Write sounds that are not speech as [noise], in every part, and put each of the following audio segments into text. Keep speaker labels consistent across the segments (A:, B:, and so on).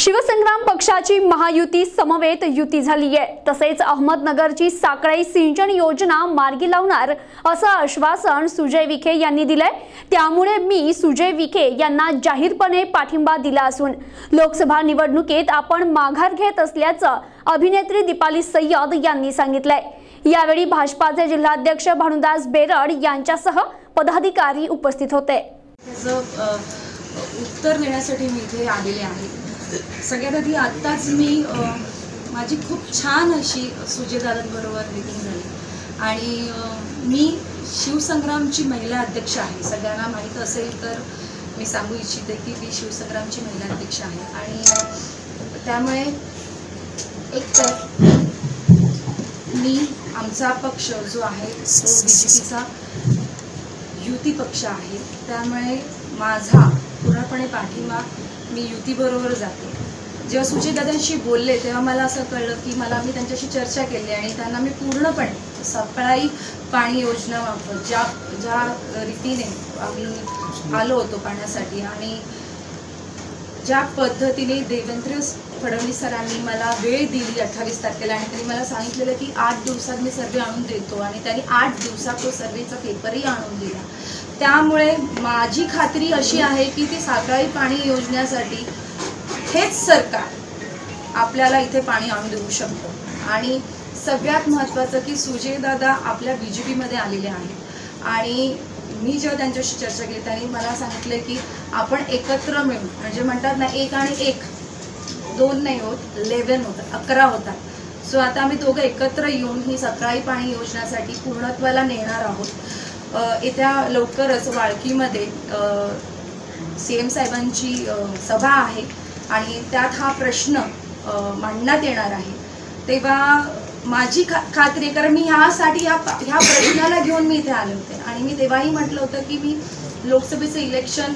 A: शिवसंग्राम पक्षाची महायुती समवेत युती झाली आहे तसेच अहमदनगरची साकळी सिंचन योजना मार्गी लावणार असं आश्वासन सुजय विखे यांनी दिलंय. त्यामुळे मी सुजय विखे यांना जाहीरपणे पाठिंबा दिला असून लोकसभा निवडणुकीत आपण माघार घेत असल्याचं अभिनेत्री दीपाली सय्यद यांनी सांगितलंय. यावेळी भाजपाचे जिल्हाध्यक्ष भानुदास बेरड यांच्यासह पदाधिकारी उपस्थित होते.
B: उत्तर देण्यासाठी मी इथे आलेले आहे. सगळ्यात आधी आत्ताच मी माझी खूप छान अशी सुजेदारांबरोबर मीटिंग झाली. आणि मी शिवसंग्रामची महिला अध्यक्ष आहे. सगळ्यांना माहीत असेल तर मी सांगू इच्छिते की मी शिवसंग्रामची महिला अध्यक्ष आहे. आणि त्यामुळे एक तर मी आमचा पक्ष जो आहे तो बी जे पीचा युती पक्ष आहे. त्यामुळे माझा पूर्णपणे पाठिंबा मी युतीबरोबर जाते. जेव्हा सुजितदादांशी बोलले तेव्हा मला असं कळलं की मला मी त्यांच्याशी चर्चा केली आणि त्यांना मी पूर्णपणे सकाळी पाणी योजना वापर ज्या ज्या रीतीने आम्ही आलो होतो पाण्यासाठी आणि ज्या पद्धतीने देवेंद्र फडणवीस सरांनी मला वेळ दिली अठ्ठावीस तारखेला आणि त्यांनी मला सांगितलेलं की आठ दिवसात मी सर्वे आणून देतो आणि त्यांनी आठ दिवसात तो सर्वेचा पेपरही आणून दिला. त्यामुळे माझी खात्री अशी आहे की ती साखळी पाणी योजनेसाठी हेच सरकार आपल्याला इथे पाणी आणून देऊ शकतं. आणि सगळ्यात महत्त्वाचं की सुजयदादा आपल्या बी जे पीमध्ये आलेले आहेत. आणि मी जेव्हा त्यांच्याशी चर्चा केली त्यांनी मला सांगितलं की आपण एकत्र मिळून म्हणजे म्हणतात ना एक आणि एक दोन नाही होत लेवन होतात अकरा होतात. सो आता आम्ही दोघं एकत्र येऊन ही सकाळी पाणी योजनेसाठी पूर्णत्वाला नेणार आहोत. येत्या लवकरच वाळकीमध्ये सी एम साहेबांची सभा आहे आणि त्यात हा प्रश्न मांडण्यात येणार आहे. तेव्हा माझी खा खात्री कारण मी ह्यासाठी ह्या ह्या प्रश्नाला घेऊन मी इथे आले होते. आणि मी तेव्हाही म्हटलं होतं की मी लोकसभेचं इलेक्शन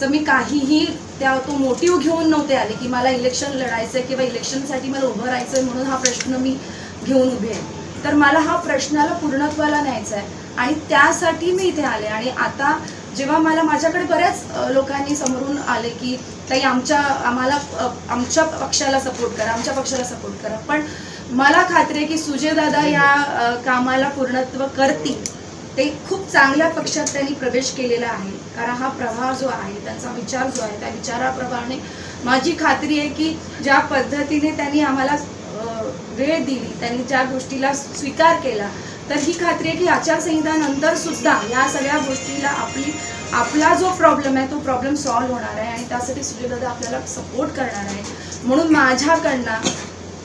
B: चं मी काहीही त्या तो मोटिव्ह घेऊन नव्हते आले की मला इलेक्शन लढायचं आहे किंवा इलेक्शनसाठी मला उभं राहायचं आहे म्हणून हा प्रश्न मी घेऊन उभे आहे. तर मला हा प्रश्नाला पूर्णत्वाला न्यायचा आहे. आणि त्यासाठी मी इथे आले. आणि आता जेव्हा मला माझ्याकडे बऱ्याच लोकांनी समोरून आले की ताई आमच्या आम्हाला आमच्या पक्षाला सपोर्ट करा आमच्या पक्षाला सपोर्ट करा. पण मला खात्री आहे की सुजयदादा या कामाला पूर्णत्व करतील. ते खूप चांगल्या पक्षात त्यांनी प्रवेश केलेला आहे. कारण हा प्रवाह जो आहे त्यांचा विचार जो आहे त्या विचाराप्रमाणे माझी खात्री आहे की ज्या पद्धतीने त्यांनी आम्हाला वेळ दिली त्यांनी ज्या गोष्टीला स्वीकार केला. तर ही खात्री आहे की आचारसंहितानंतर सुद्धा या सगळ्या गोष्टीला आपली आपला जो प्रॉब्लेम आहे तो प्रॉब्लेम सॉल्व्ह होणार आहे आणि त्यासाठी सुजयदादा आपल्याला सपोर्ट करणार आहे. म्हणून माझ्याकडनं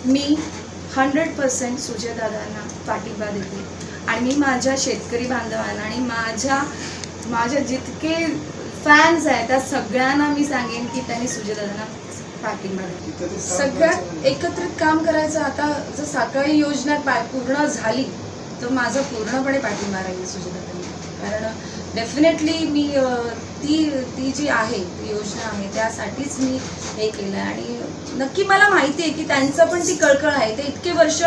B: मी हंड्रेड पर्सेंट सुजयदादांना पाठिंबा देते. आणि मी माझ्या शेतकरी बांधवांना आणि माझ्या माझ्या जितके फॅन्स आहेत त्या सगळ्यांना मी सांगेन की त्यांनी सुजयदादांना पाठिंबा सगळ्यात एकत्रित काम करायचं आता जर साखळी योजना पा- पूर्ण झाली तर माझा पूर्णपणे पाठिंबा राहील सुजयदादांना कारण डेफिनेटली मी ती ती जी आहे ती योजना आहे त्यासाठीच मी हे केलं आहे. आणि नक्की मला माहिती आहे की त्यांचं पण ती कळकळ आहे. ते इतके वर्ष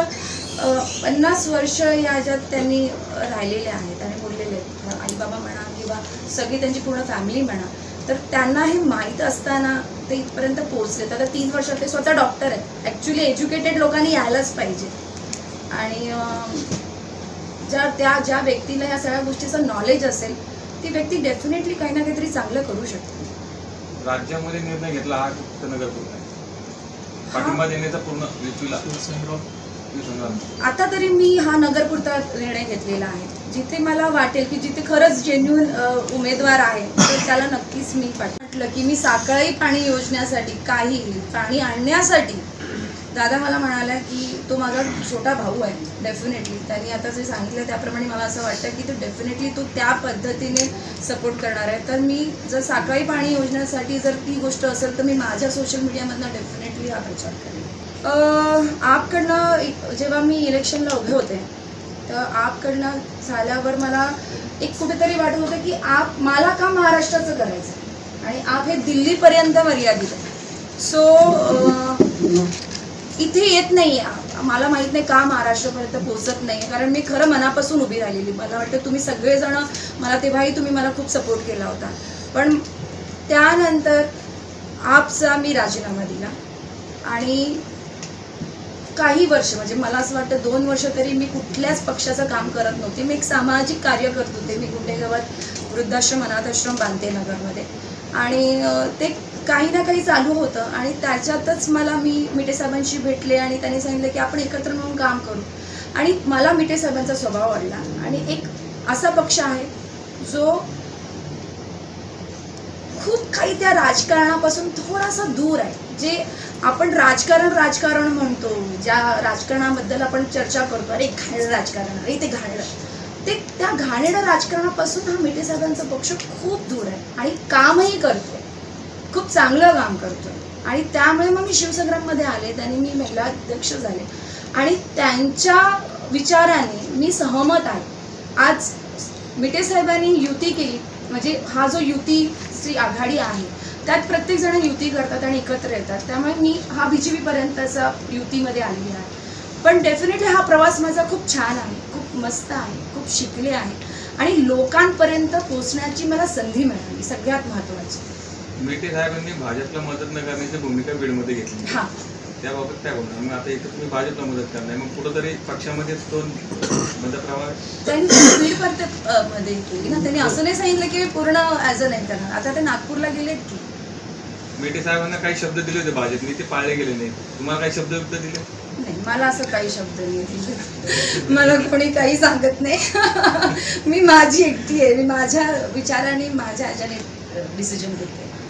B: पन्नास वर्ष या ह्याच्यात त्यांनी राहिलेले आहेत आणि बोललेले आहेत. आई बाबा म्हणा किंवा सगळी त्यांची पूर्ण फॅमिली म्हणा. तर त्यांना हे माहीत असताना ते इथपर्यंत पोहोचले. आता तीन वर्षात ते स्वतः डॉक्टर आहेत. ॲक्च्युली एज्युकेटेड लोकांनी यायलाच पाहिजे. आणि ज्या त्या ज्या व्यक्तीला या सगळ्या गोष्टीचं नॉलेज असेल ती व्यक्ती डेफिनेटली काही ना काहीतरी चांगलं करू शकते.
C: राज्यामध्ये निर्णय घेतला हा फक्त नगरपूर पाठिंबा देण्याचा पूर्ण
B: आता तरी मी हा नगरपुरता निर्णय घेतलेला आहे. जिथे मला वाटेल की जिथे खरंच जेन्युन उमेदवार आहे तर त्याला नक्कीच मी म्हटलं की मी साखळी पाणी योजण्यासाठी काही पाणी आणण्यासाठी दादा मला म्हणाला की तो माझा छोटा भाऊ आहे डेफिनेटली त्यांनी आता जे सांगितलं त्याप्रमाणे मला असं वाटतं की तो डेफिनेटली तो त्या पद्धतीने सपोर्ट करणार आहे. तर मी जर साखळी पाणी योजण्यासाठी जर ती गोष्ट असेल तर मी माझ्या सोशल मीडियामधनं डेफिनेटली हा प्रचार करेन. आपकडनं एक- जेव्हा मी इलेक्शनला उभे होते तर आपकडनं झाल्यावर मला एक कुठेतरी वाटत होतं की आप मला का महाराष्ट्राचं करायचं आहे? आणि आप हे दिल्लीपर्यंत मर्यादित आहे. सो इथे येत नाही. मला माहीत नाही का महाराष्ट्रापर्यंत पोहोचत नाही कारण मी खरं मनापासून उभी राहिलेली. मला वाटतं तुम्ही सगळेजण मला तेव्हाही तुम्ही मला खूप सपोर्ट केला होता. पण त्यानंतर आपचा मी राजीनामा दिला. आणि काही वर्ष म्हणजे मला असं वाटतं दोन वर्ष तरी मी कुठल्याच पक्षाचं काम करत नव्हते. मी एक सामाजिक कार्य करत होते. मी गुंडेगावात वृद्धाश्रम अनाथाश्रम बांधते नगरमध्ये. आणि ते काही ना काही चालू होतं. आणि त्याच्यातच मला मी मिटे साहेबांशी भेटले आणि त्यांनी सांगितलं की आपण एकत्र म्हणून काम करू. आणि मला मिटे साहेबांचा स्वभाव आवडला. आणि एक असा पक्ष आहे जो खूप काही त्या राजकारणापासून थोडासा दूर आहे. जे आपण राजकारण राजकारण म्हणतो ज्या राजकारणाबद्दल आपण चर्चा करतो अरे घाणेरं राजकारण अरे ते घाणेरं ते त्या घाणेरं राजकारणापासून हा मेटे साहेबांचा पक्ष खूप दूर आहे आणि कामही करतोय. खूप चांगलं काम करतोय. आणि त्यामुळे मग मी शिवसंग्राममध्ये आले त्यांनी मी महिला अध्यक्ष झाले. आणि त्यांच्या विचाराने मी सहमत आहे. आज मिटे साहेबांनी युती केली म्हणजे हा जो युतीची आघाडी आहे त्यात प्रत्येक जण युती करतात आणि एकत्र येतात. त्यामुळे मी हा बी जे पीपर्यंतचा युतीमध्ये आलेली आहे. पण डेफिनेटली हा प्रवास माझा खूप छान आहे खूप मस्त आहे खूप शिकले आहे. आणि लोकांपर्यंत पोचण्याची मला संधी मिळाली सगळ्यात महत्त्वाची.
C: मेटे साहेबांनी भाजपला मदत न करण्याची भूमिका बीडमध्ये घेतली.
B: हां.
C: त्याबाबत काय बोलणार? मग आता इथं तुम्ही भाजपला मदत करणार मग कुठंतरी पक्षामध्ये तो मतप्रवाह
B: त्यांनी परत अ, मध्ये केली ना. त्यांनी असं नाही सांगितलं की पूर्ण ॲज अ नाही करणार. आता ते नागपूरला गेलेत की.
C: मेटे साहेबांना काही शब्द दिले होते भाजपने. ते पाळले गेले नाही तुम्हाला काही शब्द बिब्द दिले?
B: नाही मला असं काही शब्द नाही दिले. मला कोणी काही सांगत नाही. [laughs] मी माझी एकटी आहे. मी माझ्या विचाराने माझ्या ह्याच्याने डिसिजन घेते.